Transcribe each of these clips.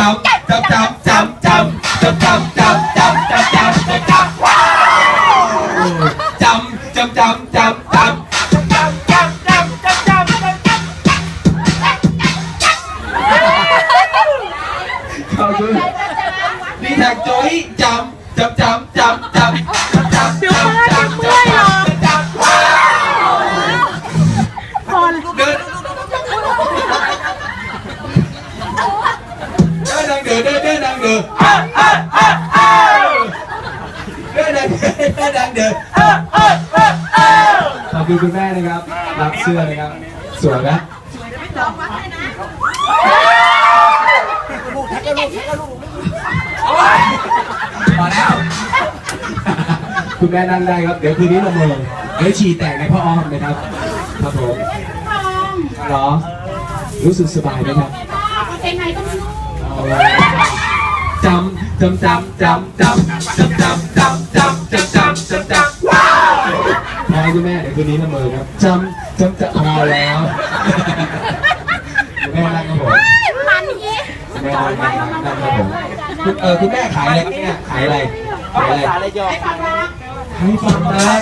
ำจำจำจำจำจำจำจำจำจำจำจำจำว้ ดินเดินดังเดินอ้าวอ้าวอ้าวอ้าวเดินดังเดินดังเดินอ้าวอ้าวอ้าวอ้าวขอบคุณคุณแม่นะครับรับเสื้อนะครับสวยไหมพอแล้ว คุณแม่นั่งได้ครับ เดี๋ยวคืนนี้เราเมืองเดี๋ยวฉี่แตกในพ่ออ้อมนะครับ ครับผมหรอ รู้สึกสบายไหมครับเป็นไงก็ไม่รู้ จำจำจำจำจำจำจำจำจำจำจำจำจำว้าวพอคุณแม่เดี๋ยวคืนนี้ละเมอครับจำจำจำพอแล้วคุณแม่นั่งครับผมมันอย่างนี้คุณแม่นั่งนั่งนั่งครับผมคุณเออคุณแม่ขายอะไรครับเนี่ยขายอะไรขายอะไรไอ้ฟังรักให้ฟังนะ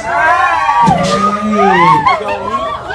เฮ้ย